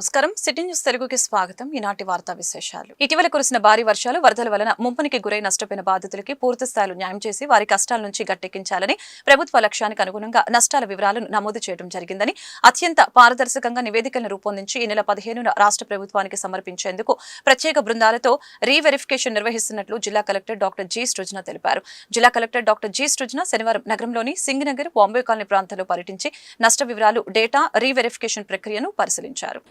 నమస్కారం. City news తెలుగుకి స్వాగతం. ఈనాటి వార్తా విశేషాలు. ఇటీవల కురిసిన భారీ వర్షాలు వరదల వలన ముంపునికి గురై నష్టపోయిన బాధితులకి పూర్తి స్థాయిలో న్యాయం చేసి వారి కష్టాల నుంచి గట్టెక్కించాలని ప్రభుత్వ లక్ష్యానికి అనుగుణంగా నష్టాల వివరాలను నమోదు చేయడం జరిగిందని అత్యంత పారదర్శకంగా నివేదికలను రూపొందించి ఈ నెల పదిహేనున రాష్ట్ర ప్రభుత్వానికి సమర్పించేందుకు ప్రత్యేక బృందాలతో రీవెరిఫికేషన్ నిర్వహిస్తున్నట్లు జిల్లా కలెక్టర్ డాక్టర్ జి. సృజన తెలిపారు. జిల్లా కలెక్టర్ డాక్టర్ జి. సృజన శనివారం నగరంలోని సింగనగర్ బాంబే కాలనీ ప్రాంతాల్లో పర్యటించి నష్ట వివరాలు డేటా రీవెరిఫికేషన్ ప్రక్రియను పరిశీలించారు.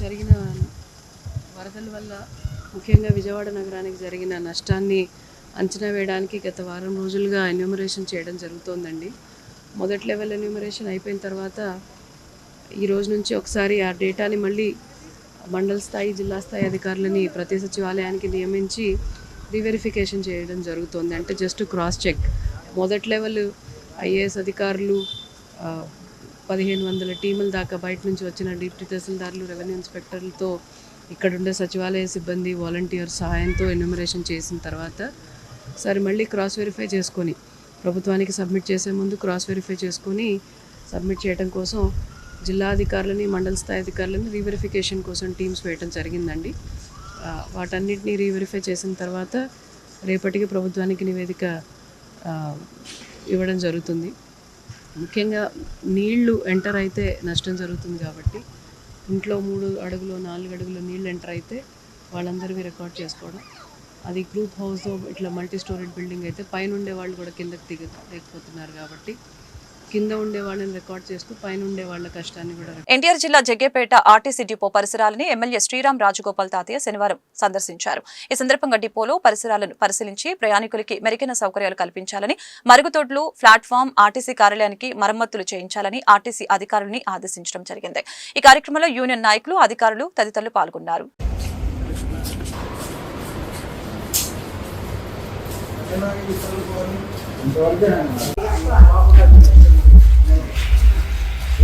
జరిగిన వరదల వల్ల ముఖ్యంగా విజయవాడ నగరానికి జరిగిన నష్టాన్ని అంచనా వేయడానికి గత వారం రోజులుగా ఎన్యూమరేషన్ చేయడం జరుగుతోందండి. మొదటి లెవెల్ ఎన్యూమరేషన్ అయిపోయిన తర్వాత ఈ రోజు నుంచి ఒకసారి ఆ డేటాని మళ్ళీ మండల స్థాయి జిల్లా స్థాయి అధికారులని ప్రతి సచివాలయానికి నియమించి రీవెరిఫికేషన్ చేయడం జరుగుతోంది. అంటే జస్ట్ క్రాస్ చెక్ మొదటి లెవెల్ ఐఏఎస్ అధికారులు పదిహేను వందల టీముల దాకా బయట నుంచి వచ్చిన డిప్యూటీ తహసీల్దార్లు రెవెన్యూ ఇన్స్పెక్టర్లతో ఇక్కడుండే సచివాలయ సిబ్బంది వాలంటీర్ సహాయంతో ఎన్యూమరేషన్ చేసిన తర్వాత సరే మళ్ళీ క్రాస్ వెరిఫై చేసుకొని ప్రభుత్వానికి సబ్మిట్ చేసే ముందు క్రాస్ వెరిఫై చేసుకొని సబ్మిట్ చేయడం కోసం జిల్లా అధికారులని మండల స్థాయి అధికారులని రీవెరిఫికేషన్ కోసం టీమ్స్ వేయటం జరిగిందండి. ఆ, వాటన్నిటిని రీవెరిఫై చేసిన తర్వాత రేపటికి ప్రభుత్వానికి నివేదిక ఇవ్వడం జరుగుతుంది. ముఖ్యంగా నీళ్ళు ఎంటర్ అయితే నష్టం జరుగుతుంది కాబట్టి ఇంట్లో మూడు అడుగులు నాలుగు అడుగులు నీళ్ళు ఎంటర్ అయితే వాళ్ళందరివి రికార్డ్ చేసుకోవడం. అది గ్రూప్ హౌస్ ఇట్లా మల్టీ స్టోరేజ్ బిల్డింగ్ అయితే పైన ఉండే వాళ్ళు కూడా కిందకి దిగ లేకపోతున్నారు కాబట్టి కింద ఉండే వాళ్ళని రికార్డ్ చేస్తూ పైన ఉండే వాళ్ళ కష్టాన్ని కూడా ఎన్టీఆర్ జిల్లా జగ్గేపేట ఆర్టీసీ డిపో పరిసరాలని ఎమ్మెల్యే శ్రీరామ్ రాజగోపాల్ తాతయ్య శనివారం సందర్శించారు. ఈ సందర్భంగా డిపోలో పరిసరాలను పరిశీలించి ప్రయాణికులకి మెరుగైన సౌకర్యాలు కల్పించాలని మరుగుదొడ్లు ప్లాట్ఫామ్ ఆర్టీసీ కార్యాలయానికి మరమ్మతులు చేయించాలని ఆర్టీసీ అధికారులని ఆదేశించడం జరిగింది. ఈ కార్యక్రమంలో యూనియన్ నాయకులు అధికారులు తదితరులు పాల్గొన్నారు.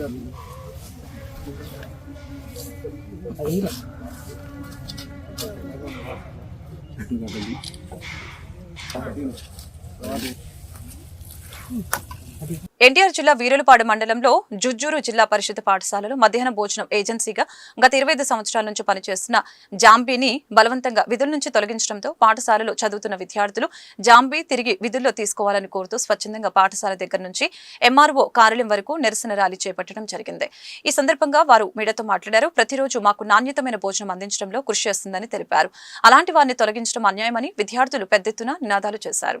やるあ Thank you. ఎన్టీఆర్ జిల్లా వీరులపాడు మండలంలో జుజ్జూరు జిల్లా పరిషత్ పాఠశాలలో మధ్యాహ్న భోజనం ఏజెన్సీగా గత ఇరవై ఐదు సంవత్సరాల నుంచి పనిచేస్తున్న జాంబీని బలవంతంగా విధుల నుంచి తొలగించడంతో పాఠశాలలో చదువుతున్న విద్యార్థులు జాంబీ తిరిగి విధుల్లో తీసుకోవాలని కోరుతూ స్వచ్ఛందంగా పాఠశాల దగ్గర నుంచి ఎంఆర్ఓ కార్యాలయం వరకు నిరసన ర్యాలీ చేపట్టడం జరిగింది. ఈ సందర్భంగా వారు మీడియాతో మాట్లాడారు. ప్రతిరోజు మాకు నాణ్యతమైన భోజనం అందించడంలో కృషి చేస్తుందని తెలిపారు. అలాంటి వారిని తొలగించడం అన్యాయమని విద్యార్థులు పెద్ద ఎత్తున నినాదాలు చేశారు.